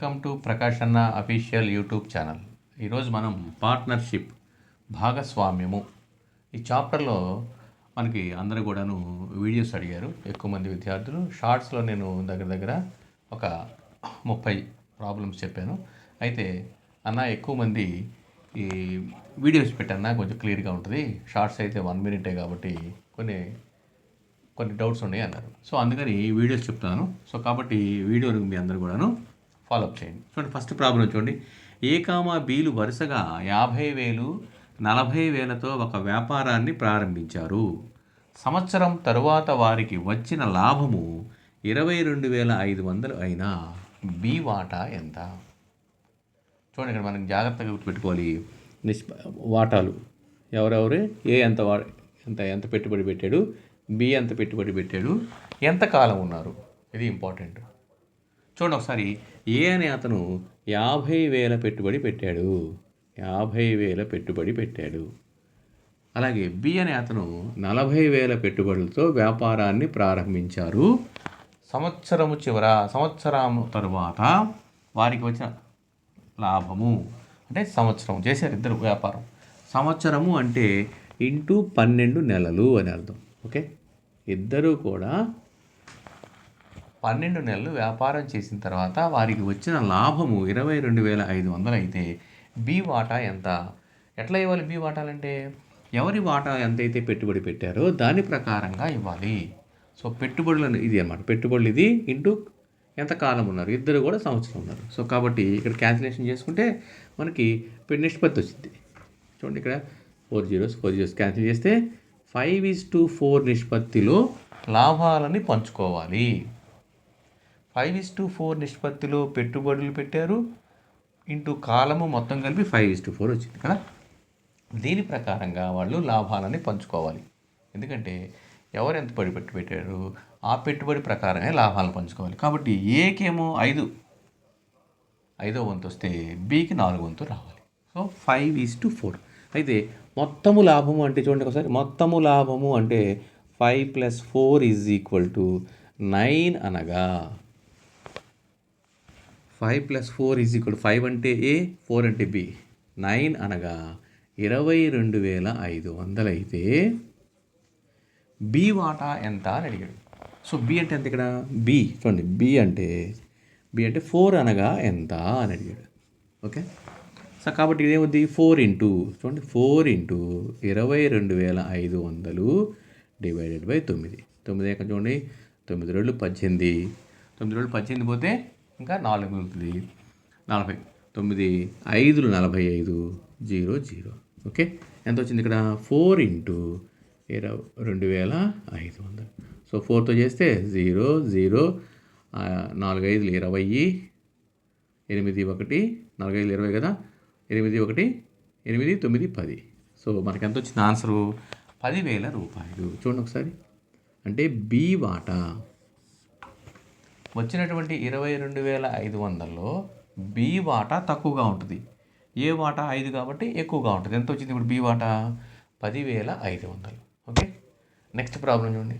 Welcome to Prakash అన్న official YouTube channel. ఈరోజు మనం పార్ట్నర్షిప్ భాగస్వామ్యము. ఈ చాప్టర్లో మనకి అందరూ కూడాను వీడియోస్ అడిగారు. ఎక్కువ మంది విద్యార్థులు. షార్ట్స్లో నేను దగ్గర దగ్గర ఒక ముప్పై ప్రాబ్లమ్స్ చెప్పాను. అయితే అన్న ఎక్కువ మంది ఈ వీడియోస్ పెట్టన్నా కొంచెం క్లియర్గా ఉంటుంది. షార్ట్స్ అయితే వన్ మినిటే కాబట్టి కొన్ని కొన్ని డౌట్స్ ఉన్నాయి అన్నారు. సో అందుకని ఈ వీడియోస్ చెప్తాను సో కాబట్టి వీడియో మీ అందరు కూడాను ఫాలోఅప్ చేయండి. చూడండి ఫస్ట్ ప్రాబ్లం చూడండి. ఏ కామా బీలు వరుసగా యాభై వేలు నలభై వేలతో ఒక వ్యాపారాన్ని ప్రారంభించారు. సంవత్సరం తరువాత వారికి వచ్చిన లాభము ఇరవై రెండు వేల ఐదు వందలు అయినా. బి వాటా ఎంత? చూడండి ఇక్కడ మనం జాగ్రత్తగా గుర్తుపెట్టుకోవాలి. నిష్ప వాటాలు. ఎవరెవరు? ఏ ఎంత వా ఎంత ఎంత పెట్టుబడి పెట్టాడు? బి ఎంత పెట్టుబడి పెట్టాడు? ఎంత కాలం ఉన్నారు? ఇది ఇంపార్టెంట్ చూడండి ఒకసారి. ఏ అనే అతను యాభై వేల పెట్టుబడి పెట్టాడు. యాభై వేల పెట్టుబడి పెట్టాడు. అలాగే బి అనే అతను నలభై వేల పెట్టుబడులతో వ్యాపారాన్ని ప్రారంభించారు. సంవత్సరము చివర సంవత్సరం తరువాత వారికి వచ్చిన లాభము. అంటే సంవత్సరం చేశారు ఇద్దరు వ్యాపారం. సంవత్సరము అంటే ఇంటూ పన్నెండు నెలలు అని అర్థం. ఓకే? ఇద్దరూ కూడా పన్నెండు నెలలు వ్యాపారం చేసిన తర్వాత వారికి వచ్చిన లాభము ఇరవై రెండు వేల ఐదు వందలు అయితే బి వాటా ఎంత? ఎట్లా ఇవ్వాలి బి వాటాలంటే? ఎవరి వాటా ఎంతైతే పెట్టుబడి పెట్టారో దాని ప్రకారంగా ఇవ్వాలి. సో పెట్టుబడులను ఇది అనమాట పెట్టుబడులు ఇది ఇంటూ ఎంత కాలం ఉన్నారు? ఇద్దరు కూడా సంవత్సరం ఉన్నారు. సో కాబట్టి ఇక్కడ క్యాన్సిలేషన్ చేసుకుంటే మనకి పె- నిష్పత్తి వచ్చింది. చూడండి ఇక్కడ four zeros four zeros cancel చేస్తే ఫైవ్ ఈజ్ టు ఫోర్ నిష్పత్తిలో లాభాలని పంచుకోవాలి. ఫైవ్ ఇస్ టు ఫోర్ నిష్పత్తిలో పెట్టుబడులు పెట్టారు. ఇంటూ కాలము మొత్తం కలిపి ఫైవ్ ఇస్ టు ఫోర్ వచ్చింది కదా. దీని ప్రకారంగా వాళ్ళు లాభాలని పంచుకోవాలి. ఎందుకంటే ఎవరు ఎంత పడి పెట్టి పెట్టారు? ఆ పెట్టుబడి ప్రకారమే లాభాలను పంచుకోవాలి. కాబట్టి ఏకేమో ఐదు. ఐదో వంతు వస్తే బీకి నాలుగు వంతు రావాలి. So five is to four అయితే మొత్తము లాభము అంటే చూడండి ఒకసారి. మొత్తము లాభము అంటే five plus four is equal to nine అనగా five plus four is equal five అంటే ఏ? ఫోర్ అంటే బి. నైన్ అనగా ఇరవై రెండు వేల ఐదు వందలు అయితే బి వాటా ఎంత అని అడిగాడు. సో బి అంటే ఎంత ఇక్కడ? బి. చూడండి బి అంటే బి అంటే ఫోర్ అనగా ఎంత అని అడిగాడు. ఓకే? సో కాబట్టి ఇదేమవుద్ది ఫోర్ ఇంటూ చూడండి ఫోర్ ఇంటూ ఇరవై రెండు వేల ఐదు వందలు డివైడెడ్ బై తొమ్మిది. తొమ్మిది ఎక్కడ చూడండి? తొమ్మిది రోజులు పద్దెనిమిది. తొమ్మిది రోజులు పద్దెనిమిది పోతే ఇంకా నాలుగు మిగులుతుంది నలభై తొమ్మిది ఐదులు నలభై ఐదు జీరో జీరో. ఓకే? ఎంత వచ్చింది ఇక్కడ? ఫోర్ ఇంటూ ఇరవై రెండు వేల ఐదు వందలు. సో ఫోర్తో చేస్తే జీరో జీరో నాలుగు ఐదులు ఇరవై ఎనిమిది ఒకటి నాలుగు ఐదులు ఇరవై కదా? ఎనిమిది ఒకటి ఎనిమిది తొమ్మిది పది. సో మనకి ఎంత వచ్చింది? ఆన్సరు పదివేల రూపాయలు. చూడండి ఒకసారి. అంటే బి వాటా వచ్చినటువంటి ఇరవై రెండు వేల ఐదు వందల్లో బి వాటా తక్కువగా ఉంటుంది. ఏ వాటా? ఐదు కాబట్టి ఎక్కువగా ఉంటుంది. ఎంత వచ్చింది ఇప్పుడు బి వాటా? పదివేల ఐదు వందలు. ఓకే? నెక్స్ట్ ప్రాబ్లం చూడండి.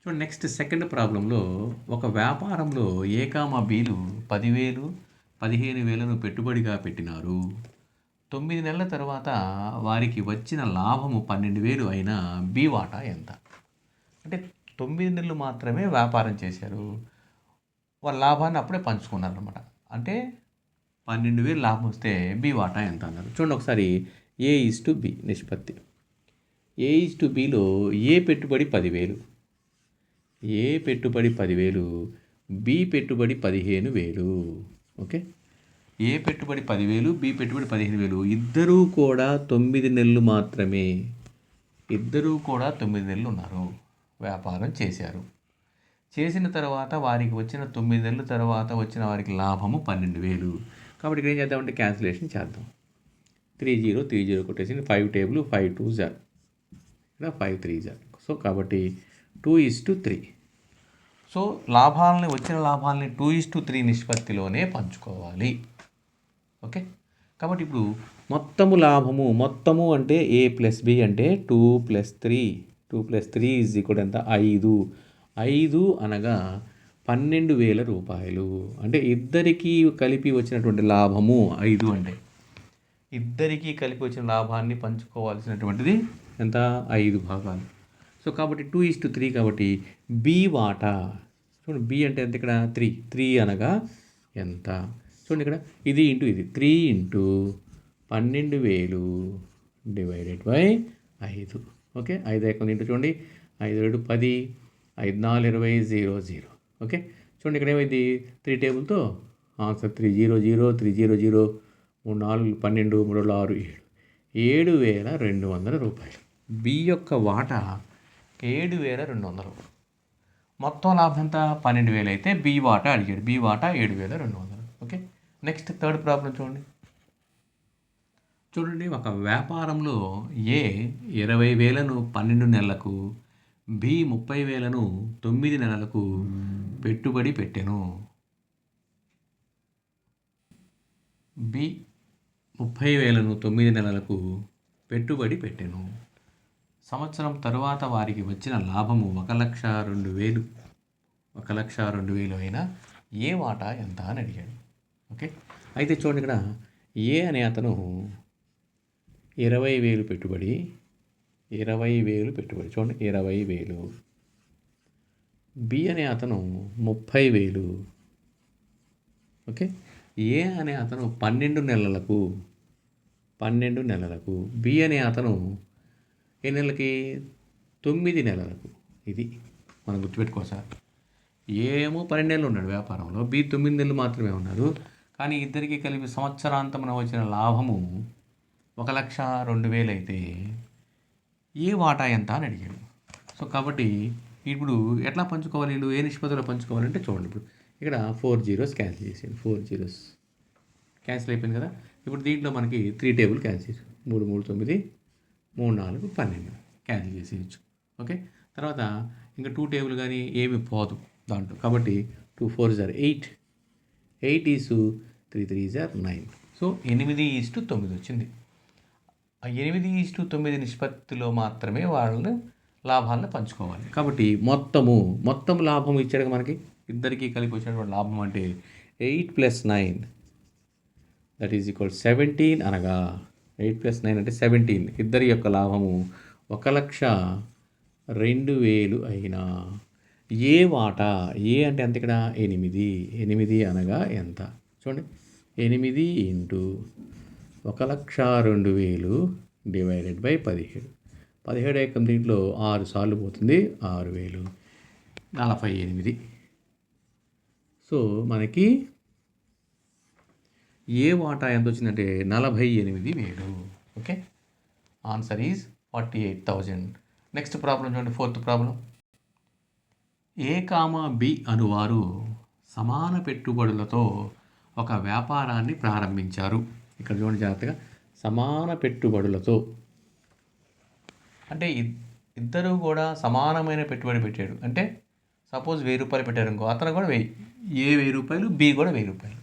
చూడండి నెక్స్ట్ సెకండ్ ప్రాబ్లంలో ఒక వ్యాపారంలో ఏకామా బీలు పదివేలు పదిహేను వేలను పెట్టుబడిగా పెట్టినారు. తొమ్మిది నెలల తర్వాత వారికి వచ్చిన లాభము పన్నెండు వేలు అయినా బి వాటా ఎంత? అంటే తొమ్మిది నెలలు మాత్రమే వ్యాపారం చేశారు. వాళ్ళ లాభాన్ని అప్పుడే పంచుకున్నారు అనమాట అంటే పన్నెండు వేలు లాభం వస్తే బి వాటా ఎంత అన్నారు. చూడండి ఒకసారి ఏ ఈజ్ టు బి నిష్పత్తి. ఏ ఈజ్ టు బిలో ఏ పెట్టుబడి పదివేలు. ఏ పెట్టుబడి పదివేలు బి పెట్టుబడి పదిహేను వేలు. ఓకే? ఏ పెట్టుబడి పదివేలు బి పెట్టుబడి పదిహేను వేలు. ఇద్దరూ కూడా తొమ్మిది నెలలు మాత్రమే ఇద్దరూ కూడా తొమ్మిది నెలలు ఉన్నారు. వ్యాపారం చేశారు. చేసిన తర్వాత వారికి వచ్చిన తొమ్మిది నెలల తర్వాత వచ్చిన వారికి లాభము పన్నెండు వేలు. కాబట్టి ఇక్కడ ఏం చేద్దామంటే క్యాన్సిలేషన్ చేద్దాం. త్రీ జీరో త్రీ జీరో కొట్టేసి five table five two are ఇక్కడ ఫైవ్ త్రీ జార్ సో కాబట్టి two is to three so లాభాలని వచ్చిన లాభాలని టూ ఈజ్ టు త్రీ నిష్పత్తిలోనే పంచుకోవాలి. ఓకే? కాబట్టి ఇప్పుడు మొత్తము లాభము మొత్తము అంటే ఏ ప్లస్ బి అంటే two plus three two plus three is equal ఎంత? ఐదు. ఐదు అనగా పన్నెండు వేల రూపాయలు. అంటే ఇద్దరికీ కలిపి వచ్చినటువంటి లాభము ఐదు అంటే. ఇద్దరికీ కలిపి వచ్చిన లాభాన్ని పంచుకోవాల్సినటువంటిది ఎంత? ఐదు భాగాలు. సో కాబట్టి టూ ఇస్ టు త్రీ కాబట్టి బి వాటా. చూడండి బి అంటే ఎంత ఇక్కడ? త్రీ. త్రీ అనగా ఎంత? చూడండి ఇక్కడ. ఇది ఇంటూ ఇది. త్రీ ఇంటూ పన్నెండు వేలు డివైడెడ్ బై ఐదు. ఓకే? ఐదు ఎక్కడ ఇంటూ చూడండి. ఐదు రెండు పది ఐదు నాలుగు ఇరవై జీరో జీరో. ఓకే? చూడండి ఇక్కడ ఏమైంది? Three టేబుల్తో answer three zero zero three zero zero మూడు నాలుగు పన్నెండు మూడు ఆరు ఏడు. ఏడు వేల రెండు వందల రూపాయలు. బి యొక్క వాటా ఏడు వేల రెండు వందలు మొత్తం లాభం ఎంత? పన్నెండు వేలు అయితే బి వాటా అడిగాడు. బి వాటా ఏడు వేల రెండు వందలు. ఓకే? నెక్స్ట్ థర్డ్ ప్రాబ్లం చూడండి. చూడండి ఒక వ్యాపారంలో ఏ ఇరవై వేలను పన్నెండు నెలలకు బి ముప్పై వేలను తొమ్మిది నెలలకు పెట్టుబడి పెట్టెను. బి ముప్పై వేలను తొమ్మిది నెలలకు పెట్టుబడి పెట్టెను. సంవత్సరం తరువాత వారికి వచ్చిన లాభము ఒక లక్ష రెండు వేలు ఒక లక్ష రెండు వేలు అయినా ఏ వాటా ఎంత అని అడిగాడు. ఓకే? అయితే చూడండి ఇక్కడ ఏ అనే అతను ఇరవై వేలు పెట్టుబడి ఇరవై వేలు పెట్టుబడి. చూడండి ఇరవై వేలు. బి అనే అతను ముప్పై వేలు. ఓకే? ఏ అనే అతను పన్నెండు నెలలకు పన్నెండు నెలలకు. బి అనే అతను ఏ నెలలకి? తొమ్మిది నెలలకు. ఇది మనం గుర్తుపెట్టుకో సార్. ఏమో పన్నెండు నెలలు ఉన్నాడు వ్యాపారంలో. బి తొమ్మిది నెలలు మాత్రమే ఉన్నారు కానీ ఇద్దరికి కలిపి సంవత్సరాంతమున వచ్చిన లాభము ఒక లక్ష రెండు వేలు అయితే ఏ వాటా ఎంత అని అడిగాడు. సో కాబట్టి ఇప్పుడు ఎట్లా పంచుకోవాలి వీళ్ళు? ఏ నిష్పత్తిలో పంచుకోవాలంటే చూడండి. ఇప్పుడు ఇక్కడ ఫోర్ జీరోస్ క్యాన్సిల్ చేసేయండి. ఫోర్ జీరోస్ క్యాన్సిల్ అయిపోయింది కదా. ఇప్పుడు దీంట్లో మనకి త్రీ టేబుల్ క్యాన్సిల్ మూడు మూడు తొమ్మిది మూడు నాలుగు పన్నెండు క్యాన్సిల్ చేసేయచ్చు. ఓకే? తర్వాత ఇంకా టూ టేబుల్ కానీ ఏమి పోదు దాంట్లో. కాబట్టి two four are eight. Eight is three three are nine. So ఎనిమిది ఈస్టు తొమ్మిది వచ్చింది. ఎనిమిది ఈస్టు తొమ్మిది నిష్పత్తిలో మాత్రమే వాళ్ళని లాభాలను పంచుకోవాలి. కాబట్టి మొత్తము మొత్తం లాభం ఇచ్చాడు మనకి? ఇద్దరికి కలిపి వచ్చినటువంటి లాభం అంటే eight plus nine that is equal seventeen అనగా ఎయిట్ ప్లస్ నైన్ అంటే సెవెంటీన్ ఇద్దరి యొక్క లాభము ఒక లక్ష రెండు వేలు అయినా. ఏ వాటా? ఏ అంటే ఎంత ఇక్కడ? ఎనిమిది. ఎనిమిది అనగా ఎంత? చూడండి. ఎనిమిది ఇంటూ ఒక లక్ష రెండు వేలు డివైడెడ్ బై పదిహేడు. పదిహేడు ఏకం దీంట్లో ఆరు సార్లు పోతుంది ఆరు వేలు నలభై ఎనిమిది. సో మనకి ఏ వాటా ఎంత వచ్చిందంటే నలభై ఎనిమిది వేలు. Okay? Answer is forty eight thousand next problem చూడండి fourth problem A comma B అనువారు సమాన పెట్టుబడులతో ఒక వ్యాపారాన్ని ప్రారంభించారు. ఇక్కడ చూడండి జాగ్రత్తగా సమాన పెట్టుబడులతో. అంటే ఇద్దరు కూడా సమానమైన పెట్టుబడి పెట్టాడు. అంటే సపోజ్ వెయ్యి రూపాయలు పెట్టారు ఇంకో అతను కూడా వెయ్యి. ఏ వెయ్యి రూపాయలు బి కూడా వెయ్యి రూపాయలు.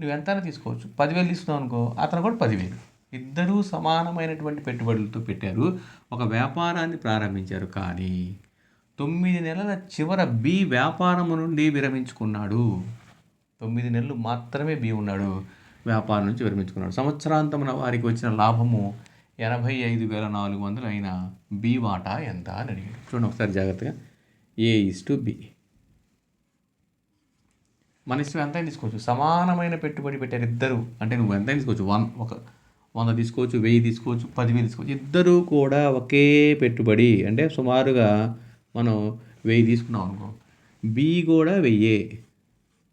నువ్వు ఎంతైనా తీసుకోవచ్చు. పదివేలు తీసుకున్నావు అనుకో అతను కూడా పదివేలు. ఇద్దరూ సమానమైనటువంటి పెట్టుబడులతో పెట్టారు. ఒక వ్యాపారాన్ని ప్రారంభించారు కానీ తొమ్మిది నెలల చివర బి వ్యాపారము నుండి విరమించుకున్నాడు. తొమ్మిది నెలలు మాత్రమే బి ఉన్నాడు. వ్యాపారం నుంచి విరమించుకున్నాడు. సంవత్సరాంతమున వారికి వచ్చిన లాభము ఎనభై ఐదు వేల నాలుగు వందలు అయిన బి వాటా ఎంత అని అడిగాడు. చూడండి ఒకసారి జాగ్రత్తగా. A is to B? మన ఇష్టం ఎంత తీసుకోవచ్చు. సమానమైన పెట్టుబడి పెట్టారు ఇద్దరు. అంటే నువ్వు ఎంత తీసుకోవచ్చు. వన్ ఒక వంద తీసుకోవచ్చు వెయ్యి తీసుకోవచ్చు పదివేలు తీసుకోవచ్చు. ఇద్దరు కూడా ఒకే పెట్టుబడి. అంటే సుమారుగా మనం వెయ్యి తీసుకున్నాం అనుకో. బి కూడా వెయ్యే.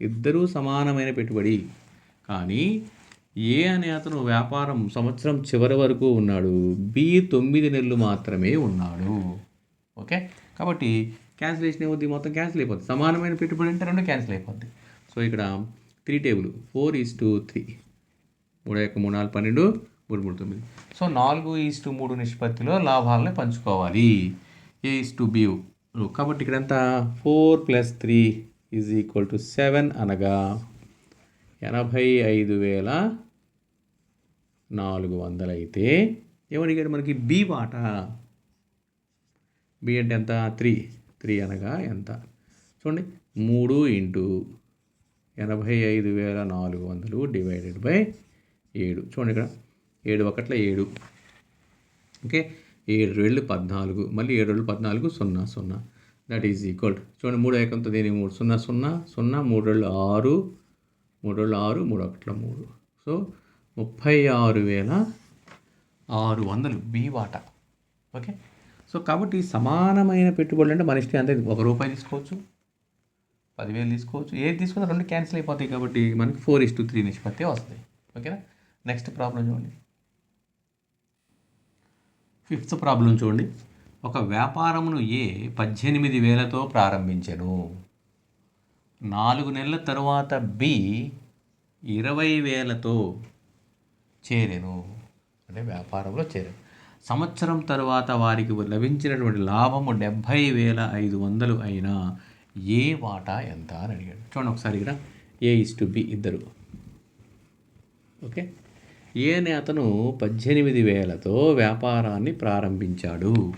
ఇద్దరూ సమానమైన పెట్టుబడి. కానీ ఏ అనే అతను వ్యాపారం సంవత్సరం చివరి వరకు ఉన్నాడు? బి తొమ్మిది నెలలు మాత్రమే ఉన్నాడు. ఓకే? కాబట్టి క్యాన్సిలేషన్ ఏమవుద్ది మొత్తం క్యాన్సిల్ అయిపోద్ది. సమానమైన పెట్టుబడి అంటే రెండు క్యాన్సిల్ అయిపోద్ది. సో ఇక్కడ three table four is to three మూడు యొక్క మూడు నాలుగు పన్నెండు మూడు మూడు తొమ్మిది. సో నాలుగు ఈస్ టు మూడు నిష్పత్తిలో లాభాలను పంచుకోవాలి. ఏ ఈస్ టు బి కాబట్టి ఇక్కడంతా four plus three is equal to seven అనగా ఎనభై ఐదు వేల నాలుగు వందలు అయితే ఏమడిగాడు మనకి బి వాటా? బి అంటే ఎంత? త్రీ త్రీ అనగా ఎంత? చూడండి. మూడు ఇంటూ ఎనభై ఐదు వేల నాలుగు వందలు డివైడెడ్ బై ఏడు. చూడండి ఇక్కడ. ఏడు ఒకట్ల ఏడు. ఓకే? ఏడు రెండు పద్నాలుగు. మళ్ళీ ఏడు రెండు పద్నాలుగు సున్నా సున్నా. దట్ ఈజ్ ఈక్వల్ చూడండి. మూడు ఏకంతో దీని మూడు. సున్నా సున్నా సున్నా మూడు రెండు ఆరు మూడు రెండు ఆరు మూడు ఒకట్ల మూడు. సో ముప్పై ఆరు వేల ఆరు వందలు బి వాట. ఓకే? సో కాబట్టి సమానమైన పెట్టుబడులు అంటే మన ఇష్టం అంతే. ఒక రూపాయి తీసుకోవచ్చు పదివేలు తీసుకోవచ్చు. ఏది తీసుకున్నా రెండు క్యాన్సిల్ అయిపోతాయి కాబట్టి మనకి ఫోర్ ఇస్ టు త్రీ నిష్పత్తి వస్తుంది. ఓకేనా? నెక్స్ట్ ప్రాబ్లం చూడండి. ఫిఫ్త్ ప్రాబ్లం చూడండి. ఒక వ్యాపారమును ఏ పద్దెనిమిది వేలతో ప్రారంభించను? నాలుగు నెలల తరువాత బి ఇరవై వేలతో చేరెను. అంటే వ్యాపారంలో చేరాను. సంవత్సరం తర్వాత వారికి లభించినటువంటి లాభము డెబ్భై వేల ఐదు వందలు అయినా ఏ వాటా ఎంత అని అడిగాడు. చూడండి ఒకసారి ఇక్కడ. ఏ ఇస్ టు బి ఇద్దరు. ఓకే? ఏ అనే అతను పద్దెనిమిది వేలతో వ్యాపారాన్ని ప్రారంభించాడు.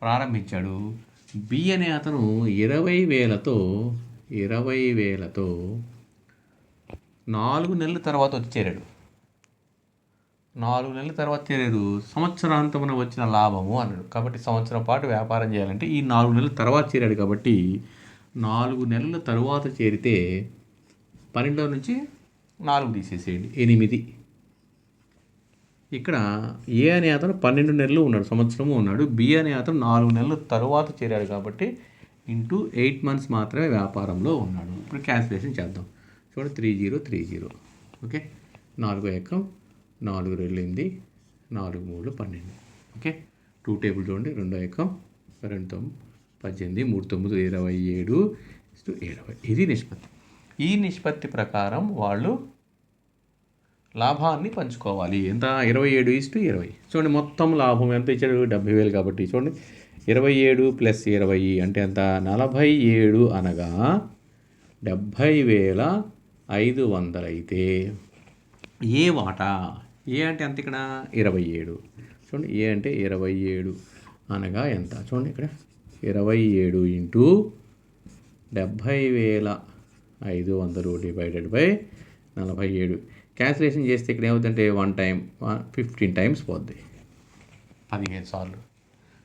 ప్రారంభించాడు. బి అనే అతను ఇరవై వేలతో ఇరవై వేలతో నాలుగు నెలల తర్వాత వచ్చి చేరాడు. నాలుగు నెలల తర్వాత చేరాడు. సంవత్సరాంతమున వచ్చిన లాభము అన్నాడు. కాబట్టి సంవత్సరం పాటు వ్యాపారం చేయాలంటే ఈ నాలుగు నెలల తర్వాత చేరాడు కాబట్టి నాలుగు నెలల తరువాత చేరితే పన్నెండో నుంచి నాలుగు తీసేసేయండి. ఎనిమిది. ఇక్కడ ఏ అనే అతను పన్నెండు నెలలు ఉన్నాడు సంవత్సరము ఉన్నాడు. బి అనే అతను నాలుగు నెలల తరువాత చేరాడు కాబట్టి ఇంటూ ఎయిట్ మంత్స్ మాత్రమే వ్యాపారంలో ఉన్నాడు. ఇప్పుడు క్యాన్సిలేషన్ చేద్దాం. చూడండి three zero three zero. Okay? నాలుగో ఎక్కం నాలుగు రెండు ఎనిమిది నాలుగు మూడు పన్నెండు. ఓకే? టూ టేబుల్ చూడండి రెండో ఎక్కం రెండు తొమ్మిది పద్దెనిమిది మూడు తొమ్మిది ఇరవై ఏడు ఇరవై. ఇది నిష్పత్తి. ఈ నిష్పత్తి ప్రకారం వాళ్ళు లాభాన్ని పంచుకోవాలి. ఎంత? ఇరవై ఏడు ఇస్టు ఇరవై. చూడండి మొత్తం లాభం ఎంత ఇచ్చాడు? డెబ్బై వేలు కాబట్టి చూడండి. ఇరవై ఏడు ప్లస్ ఇరవై అంటే ఎంత? నలభై ఏడు అనగా డెబ్భై వేల ఐదు వందలైతే ఏ వాటా? ఏ అంటే ఎంత ఇక్కడ? ఇరవై ఏడు. చూడండి ఏ అంటే ఇరవై ఏడు అనగా ఎంత? చూడండి ఇక్కడ. ఇరవై ఏడు ఇంటూ డెబ్భై వేల ఐదు వందలు డివైడెడ్ బై నలభై ఏడు. క్యాన్సిలేషన్ చేస్తే ఇక్కడ ఏమవుతుందంటే వన్ టైం ఫిఫ్టీన్ టైమ్స్ పోద్ది. పదిహేను సార్లు.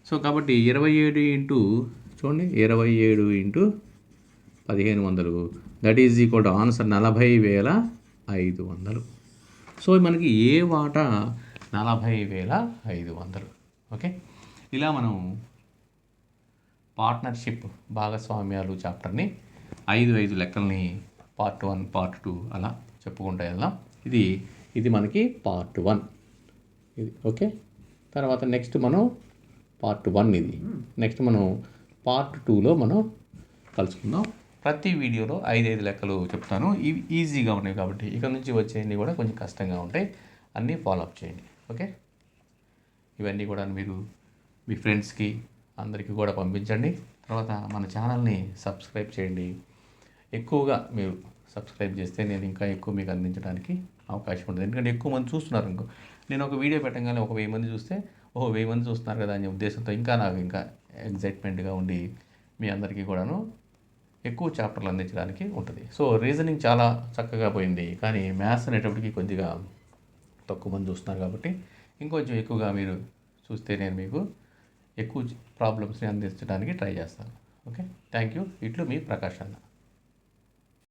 సో కాబట్టి ఇరవై ఏడు ఇంటూ చూడండి ఇరవై ఏడు ఇంటూ పదిహేను వందలు. That is equal to answer నలభై వేల ఐదు వందలు. సో మనకి ఏ వాటా నలభై వేల ఐదు వందలు? ఓకే? ఇలా మనం పార్ట్నర్షిప్ భాగస్వామ్యాలు చాప్టర్ని ఐదు ఐదు లెక్కల్ని పార్ట్ వన్ పార్ట్ టూ అలా చెప్పుకుంటూ వెళ్దాం. ఇది ఇది మనకి పార్ట్ వన్ ఇది ఓకే తర్వాత నెక్స్ట్ మనం పార్ట్ వన్ ఇది. నెక్స్ట్ మనం పార్ట్ టూలో మనం కలుసుకుందాం. ప్రతి వీడియోలో ఐదు ఐదు లెక్కలు చెప్తాను. ఇవి ఈజీగా ఉన్నాయి కాబట్టి ఇక్కడ నుంచి వచ్చేవి కూడా కొంచెం కష్టంగా ఉంటాయి. అన్నీ ఫాలో అప్ చేయండి ఓకే ఇవన్నీ కూడా మీరు మీ ఫ్రెండ్స్కి అందరికీ కూడా పంపించండి. తర్వాత మన ఛానల్ని సబ్స్క్రైబ్ చేయండి. ఎక్కువగా మీరు సబ్స్క్రైబ్ చేస్తే నేను ఇంకా ఎక్కువ మీకు అందించడానికి అవకాశం ఉంటుంది. ఎందుకంటే ఎక్కువ మంది చూస్తున్నారు ఇంకో. నేను ఒక వీడియో పెట్టగానే ఒక వెయ్యి మంది చూస్తే ఓ వెయ్యి మంది చూస్తున్నారు కదా అనే ఉద్దేశంతో ఇంకా నాకు ఇంకా ఎగ్జైట్మెంట్గా ఉండి మీ అందరికీ కూడాను ఎక్కువ చాప్టర్లు అందించడానికి ఉంటుంది. సో రీజనింగ్ చాలా చక్కగా పోయింది. కానీ మ్యాథ్స్ అనేటప్పటికి కొద్దిగా తక్కువ మంది చూస్తున్నారు కాబట్టి ఇంకొంచెం ఎక్కువగా మీరు చూస్తే నేను మీకు ఎక్కువ ప్రాబ్లమ్స్ని అందించడానికి ట్రై చేస్తాను. ఓకే? థ్యాంక్ యూ ఇట్లు మీ ప్రకాష్ అన్న.